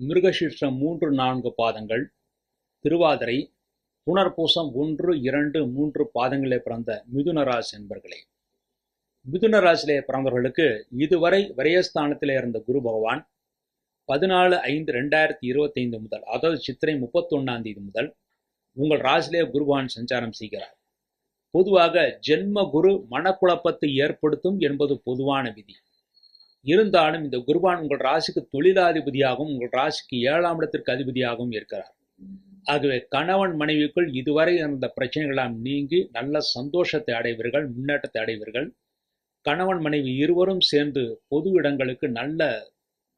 மிருகசீர்ஷம் மூன்று நான்கு பாதங்கள். திருவாதிரை புனர்பூசம் ஒன்று இரண்டு மூன்று பாதங்களே பிறந்த மிதுனராஜ் என்பர்களே. மிதுன பிறந்தவர்களுக்கு இதுவரை விரயஸ்தானத்திலே இருந்த குரு பகவான் பதினாலு ஐந்து ரெண்டாயிரத்தி இருபத்தைந்து முதல் அதாவது சித்திரை முப்பத்தொன்னாம் தேதி முதல் உங்கள் ராசிலே குருபகவான் சஞ்சாரம் செய்கிறார். பொதுவாக ஜென்ம குரு மனக்குழப்பத்தை ஏற்படுத்தும் என்பது பொதுவான விதி. இருந்தாலும் இந்த குருபான் உங்கள் ராசிக்கு தொழிலாதிபதியாகவும் உங்கள் ராசிக்கு ஏழாம் இடத்திற்கு அதிபதியாகவும் இருக்கிறார். ஆகவே கணவன் மனைவிக்குள் இதுவரை இருந்த பிரச்சனைகளாம் நீங்கி நல்ல சந்தோஷத்தை அடைவீர்கள் முன்னேற்றத்தை அடைவீர்கள். கணவன் மனைவி இருவரும் சேர்ந்து பொது இடங்களுக்கு நல்ல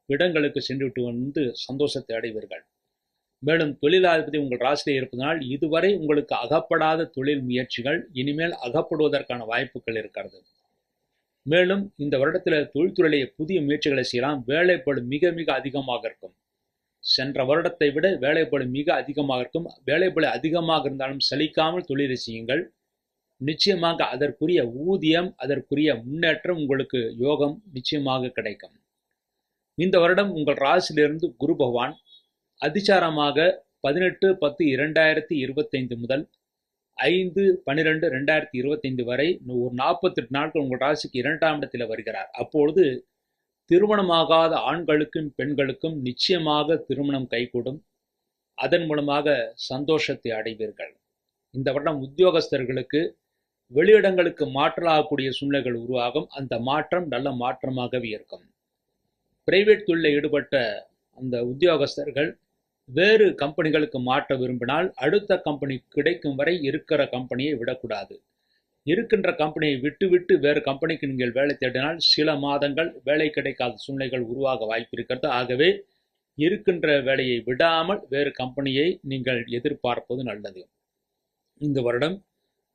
இடங்களுக்கு சென்றுவிட்டு வந்து சந்தோஷத்தை அடைவீர்கள். மேலும் தொழிலாதிபதி உங்கள் ராசியில் இருப்பதனால் இதுவரை உங்களுக்கு அகப்படாத தொழில் முயற்சிகள் இனிமேல் அகப்படுவதற்கான வாய்ப்புகள் இருக்கிறது. மேலும் இந்த வருடத்தில் தொழில்துறையிலே புதிய முயற்சிகளை செய்யலாம். வேலைப்பாடு மிக மிக அதிகமாக இருக்கும். சென்ற வருடத்தை விட வேலைப்பாடு மிக அதிகமாக இருக்கும். வேலைப்பாடு அதிகமாக இருந்தாலும் சலிக்காமல் தொழிலை செய்யுங்கள். நிச்சயமாக அதற்குரிய ஊதியம் அதற்குரிய முன்னேற்றம் உங்களுக்கு யோகம் நிச்சயமாக கிடைக்கும். இந்த வருடம் உங்கள் ராசியிலிருந்து குரு பகவான் அதிசாரமாக பதினெட்டு பத்து இரண்டாயிரத்தி இருபத்தைந்து முதல் ஐந்து பன்னிரெண்டு ரெண்டாயிரத்தி இருபத்தைந்து வரை ஒரு நாற்பத்தெட்டு நாட்கள் உங்கள் ராசிக்கு இரண்டாம் இடத்தில் வருகிறார். அப்பொழுது திருமணமாகாத ஆண்களுக்கும் பெண்களுக்கும் நிச்சயமாக திருமணம் கைகூடும். அதன் மூலமாக சந்தோஷத்தை அடைவீர்கள். இந்த வருடம் உத்தியோகஸ்தர்களுக்கு வெளியிடங்களுக்கு மாற்றலாகக்கூடிய சூழ்நிலைகள் உருவாகும். அந்த மாற்றம் நல்ல மாற்றமாகவே இருக்கும். பிரைவேட் தொழிலில் ஈடுபட்ட அந்த உத்தியோகஸ்தர்கள் வேறு கம்பெனிகளுக்கு மாற்ற விரும்பினால் அடுத்த கம்பெனி கிடைக்கும் வரை இருக்கிற கம்பெனியை விடக்கூடாது. இருக்கின்ற கம்பெனியை விட்டுவிட்டு வேறு கம்பெனிக்கு நீங்கள் வேலை தேடினால் சில மாதங்கள் வேலை கிடைக்காத சூழ்நிலைகள் உருவாக வாய்ப்பு இருக்கிறது. ஆகவே இருக்கின்ற வேலையை விடாமல் வேறு கம்பெனியை நீங்கள் எதிர்பார்ப்பது நல்லது. இந்த வருடம்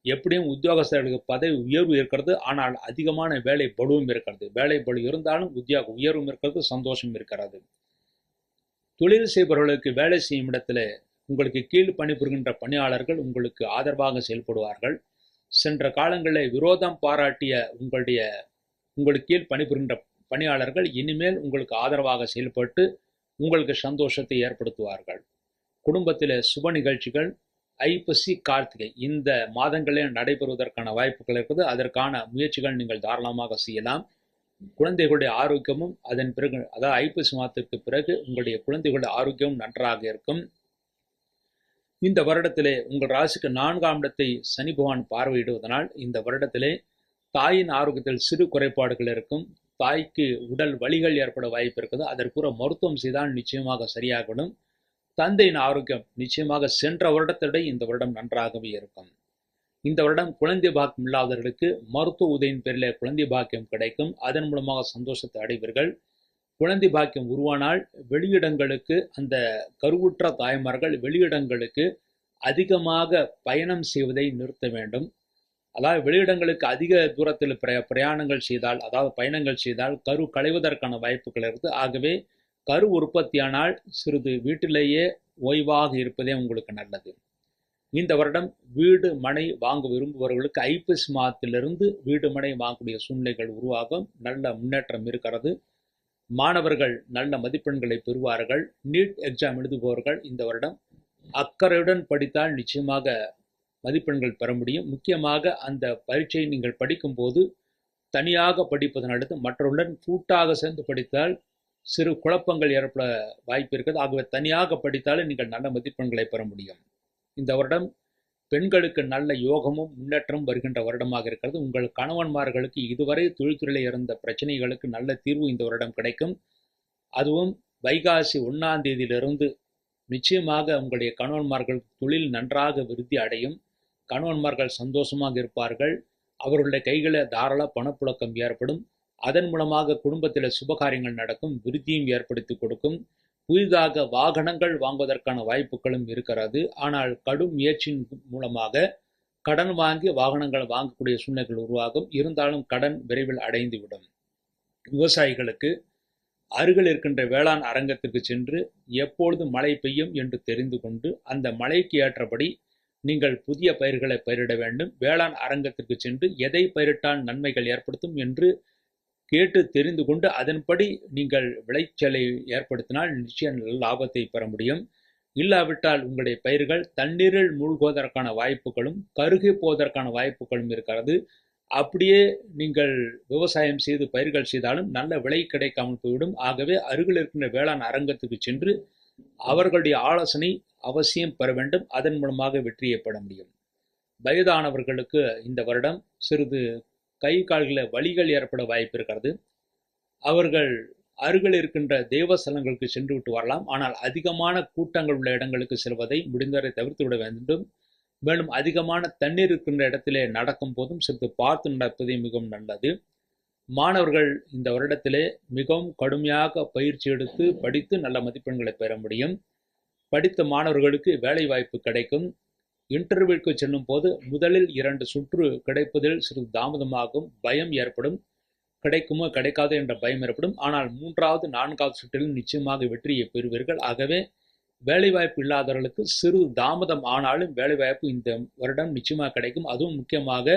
எப்படியும் உத்தியோகஸ்தர்களுக்கு பதவி உயர்வு இருக்கிறது. ஆனால் அதிகமான வேலை பலுவும் இருக்கிறது. வேலை பலு இருந்தாலும் உத்தியோக உயர்வும் இருக்கிறது சந்தோஷம் இருக்கிறது. தொழில் செய்பவர்களுக்கு வேலை செய்யும் இடத்துல உங்களுக்கு கீழ் பணிபுரிகின்ற பணியாளர்கள் உங்களுக்கு ஆதரவாக செயல்படுவார்கள். சென்ற காலங்களில் விரோதம் பாராட்டிய உங்களுடைய உங்களுக்கு கீழ் பணிபுரிகின்ற பணியாளர்கள் இனிமேல் உங்களுக்கு ஆதரவாக செயல்பட்டு உங்களுக்கு சந்தோஷத்தை ஏற்படுத்துவார்கள். குடும்பத்தில் சுப நிகழ்ச்சிகள் ஐப்பசி கார்த்திகை இந்த மாதங்களில் நடைபெறுவதற்கான வாய்ப்புகள் இருக்குது. அதற்கான முயற்சிகள் நீங்கள் தாராளமாக செய்யலாம். குழந்தைகளுடைய ஆரோக்கியமும் அதன் பிறகு அதாவது ஐப்பசி மாதத்திற்கு பிறகு உங்களுடைய குழந்தைகளுடைய ஆரோக்கியமும் நன்றாக இருக்கும். இந்த வருடத்திலே உங்கள் ராசிக்கு நான்காம் இடத்தை சனி பகவான் பார்வையிடுவதனால் இந்த வருடத்திலே தாயின் ஆரோக்கியத்தில் சிறு குறைபாடுகள் இருக்கும். தாய்க்கு உடல் வலிகள் ஏற்பட வாய்ப்பு இருக்குது. அதற்குற மருத்துவம் செய்தால் நிச்சயமாக சரியாகணும் தந்தையின் ஆரோக்கியம் நிச்சயமாக சென்ற வருடத்திட இந்த வருடம் நன்றாகவே இருக்கும். இந்த வருடம் குழந்தை பாக்கியம் இல்லாதவர்களுக்கு மருத்துவ உதவியின் பேரில் குழந்தை பாக்கியம் கிடைக்கும். அதன் மூலமாக சந்தோஷத்தை அடைவீர்கள். குழந்தை பாக்கியம் உருவானால் வெளியிடங்களுக்கு அந்த கருவுற்ற தாய்மார்கள் வெளியிடங்களுக்கு அதிகமாக பயணம் செய்வதை நிறுத்த வேண்டும். அதாவது வெளியிடங்களுக்கு அதிக தூரத்தில் பிர பிரயாணங்கள் செய்தால் அதாவது பயணங்கள் செய்தால் கரு களைவதற்கான வாய்ப்புகள் இருக்குது ஆகவே கரு உற்பத்தியானால் சிறிது வீட்டிலேயே ஓய்வாக இருப்பதே உங்களுக்கு நல்லது. இந்த வருடம் வீடு மனை வாங்க விரும்புபவர்களுக்கு ஐப்பசி மாதத்திலிருந்து வீடு மனை வாங்கக்கூடிய சூழ்நிலைகள் உருவாகும். நல்ல முன்னேற்றம் இருக்கிறது. மாணவர்கள் நல்ல மதிப்பெண்களை பெறுவார்கள். நீட் எக்ஸாம் எழுதுபவர்கள் இந்த வருடம் அக்கறையுடன் படித்தால் நிச்சயமாக மதிப்பெண்கள் பெற முடியும். முக்கியமாக அந்த பரீட்சையை நீங்கள் படிக்கும்போது தனியாக படிப்பதன் அடுத்து மற்றவர்களுடன் கூட்டாக சேர்ந்து படித்தால் சிறு குழப்பங்கள் ஏற்பட வாய்ப்பு இருக்கிறது. ஆகவே தனியாக படித்தாலும் நீங்கள் நல்ல மதிப்பெண்களை பெற முடியும். இந்த வருடம் பெண்களுக்கு நல்ல யோகமும் முன்னேற்றம் வருகின்ற வருடமாக இருக்கிறது. உங்கள் கணவன்மார்களுக்கு இதுவரை தொழில்துறையில் இருந்த பிரச்சனைகளுக்கு நல்ல தீர்வு இந்த வருடம் கிடைக்கும். அதுவும் வைகாசி ஒன்றாம் தேதியிலிருந்து நிச்சயமாக உங்களுடைய கணவன்மார்கள் தொழில் நன்றாக விருத்தி அடையும். கணவன்மார்கள் சந்தோஷமாக இருப்பார்கள். அவர்களுடைய கைகளில் தாராள பணப்புழக்கம் ஏற்படும். அதன் மூலமாக குடும்பத்தில் சுபகாரியங்கள் நடக்கும். விருத்தியும் ஏற்படுத்தி கொடுக்கும். புதிதாக வாகனங்கள் வாங்குவதற்கான வாய்ப்புகளும் இருக்கிறது. ஆனால் கடும் முயற்சியின் மூலமாக கடன் வாங்கி வாகனங்கள் வாங்கக்கூடிய சூழ்நிலைகள் உருவாகும். இருந்தாலும் கடன் விரைவில் அடைந்துவிடும். விவசாயிகளுக்கு அருகில் இருக்கின்ற வேளாண் அரங்கத்திற்கு சென்று எப்பொழுது மழை பெய்யும் என்று தெரிந்து கொண்டு அந்த மழைக்கு ஏற்றபடி நீங்கள் புதிய பயிர்களை பயிரிட வேண்டும். வேளாண் அரங்கத்திற்கு சென்று எதை பயிரிட்டால் நன்மைகள் ஏற்படுத்தும் என்று கேட்டு தெரிந்து கொண்டு அதன்படி நீங்கள் விளைச்சலை ஏற்படுத்தினால் நிச்சயம் நல்ல லாபத்தை பெற முடியும். இல்லாவிட்டால் உங்களுடைய பயிர்கள் தண்ணீரில் மூழ்குவதற்கான வாய்ப்புகளும் கருகி போவதற்கான வாய்ப்புகளும் இருக்கிறது. அப்படியே நீங்கள் விவசாயம் செய்து பயிர்கள் செய்தாலும் நல்ல விலை கிடைக்காமல் போய்விடும். ஆகவே அருகில் இருக்கின்ற வேளாண் அரங்கத்துக்கு சென்று அவர்களுடைய ஆலோசனை அவசியம் பெற வேண்டும். அதன் மூலமாக வெற்றியை பெற முடியும். வயதானவர்களுக்கு இந்த வருடம் சிறிது கை கால்களில் வலிகள் ஏற்பட வாய்ப்பு இருக்கிறது. அவர்கள் அருகில் இருக்கின்ற தேவஸ்தலங்களுக்கு சென்று விட்டு வரலாம். ஆனால் அதிகமான கூட்டங்கள் உள்ள இடங்களுக்கு செல்வதை முடிந்தவரை தவிர்த்து விட வேண்டும். மேலும் அதிகமான தண்ணீர் இருக்கின்ற இடத்திலே நடக்கும் போதும் சிறிது பார்த்து நடப்பதே மிகவும் நல்லது. மாணவர்கள் இந்த வருடத்திலே மிகவும் கடுமையாக பயிற்சி எடுத்து படித்து நல்ல மதிப்பெண்களை பெற முடியும். படித்த மாணவர்களுக்கு வேலை வாய்ப்பு கிடைக்கும். இன்டர்வியூக்கு செல்லும் போது முதலில் இரண்டு சுற்று கிடைப்பதில் சிறிது தாமதமாகும். பயம் ஏற்படும். கிடைக்குமோ கிடைக்காதோ என்ற பயம் ஏற்படும். ஆனால் மூன்றாவது நான்காவது சுற்றிலும் நிச்சயமாக வெற்றியை பெறுவீர்கள். ஆகவே வேலைவாய்ப்பு இல்லாதவர்களுக்கு சிறு தாமதம் ஆனாலும் வேலைவாய்ப்பு இந்த வருடம் நிச்சயமாக கிடைக்கும். அதுவும் முக்கியமாக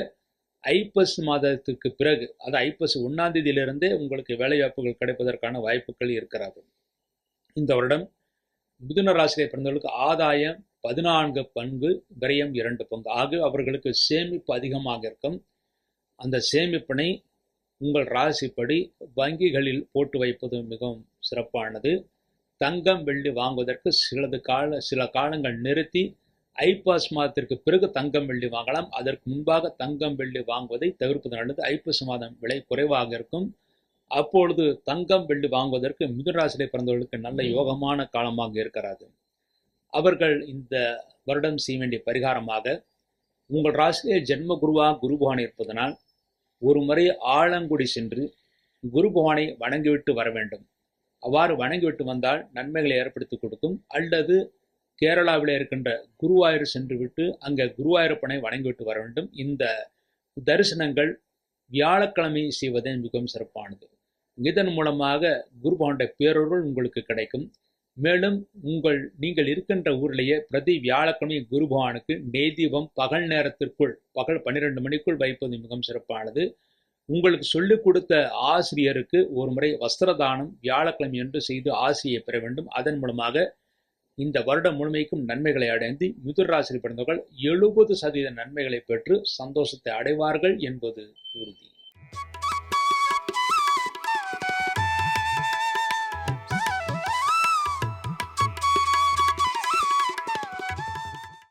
ஐப்பஸ் மாதத்துக்கு பிறகு அது ஐப்பஸ் ஒன்றாம் தேதியிலிருந்தே உங்களுக்கு வேலைவாய்ப்புகள் கிடைப்பதற்கான வாய்ப்புகள் இருக்கிறது. இந்த வருடம் மிதுன ராசியை பிறந்தவர்களுக்கு ஆதாயம் பதினான்கு பங்கு விரயம் இரண்டு பங்கு. ஆக அவர்களுக்கு சேமிப்பு அதிகமாக இருக்கும். அந்த சேமிப்பினை உங்கள் ராசிப்படி வங்கிகளில் போட்டு வைப்பது மிகவும் சிறப்பானது. தங்கம் வெள்ளி வாங்குவதற்கு சிலது கால சில காலங்கள் நிறுத்தி ஐப்பாஸ் மாதத்திற்கு பிறகு தங்கம் வெள்ளி வாங்கலாம். அதற்கு முன்பாக தங்கம் வெள்ளி வாங்குவதை தவிர்ப்பது நல்லது. ஐப்பசி மாதம் விலை குறைவாக இருக்கும். அப்பொழுது தங்கம் வெள்ளி வாங்குவதற்கு மிதுராசிலை பிறந்தவர்களுக்கு நல்ல யோகமான காலமாக இருக்கிறது அவர்கள் இந்த வருடம் செய்ய வேண்டிய பரிகாரமாக உங்கள் ராசியிலே ஜென்ம குருவாக குரு பகவான் இருப்பதனால் ஒரு முறை ஆலங்குடி சென்று குரு பகவானை வணங்கிவிட்டு வர வேண்டும். அவ்வாறு வணங்கிவிட்டு வந்தால் நன்மைகளை ஏற்படுத்தி கொடுக்கும். அல்லது கேரளாவில் இருக்கின்ற குருவாயூர் சென்று விட்டு அங்கே குருவாயூரப்பனை வணங்கிவிட்டு வர வேண்டும். இந்த தரிசனங்கள் வியாழக்கிழமை செய்வதே மிகவும் சிறப்பானது. இதன் மூலமாக குருபவனுடைய பேரொருள் உங்களுக்கு கிடைக்கும். மேலும் உங்கள் நீங்கள் இருக்கின்ற ஊரிலேயே பிரதி வியாழக்கிழமை குரு பகவானுக்கு நெய்தீபம் பகல் நேரத்திற்குள் பகல் பன்னிரெண்டு மணிக்குள் வைப்பது மிகவும் சிறப்பானது. உங்களுக்கு சொல்லிக் கொடுத்த ஆசிரியருக்கு ஒரு முறை வஸ்திரதானம் வியாழக்கிழமை என்று செய்து ஆசிரியை பெற வேண்டும். அதன் மூலமாக இந்த வருடம் முழுமைக்கும் நன்மைகளை அடைந்து மிதுர் பிறந்தவர்கள் எழுபது சதவீத நன்மைகளை பெற்று சந்தோஷத்தை அடைவார்கள் என்பது உறுதி.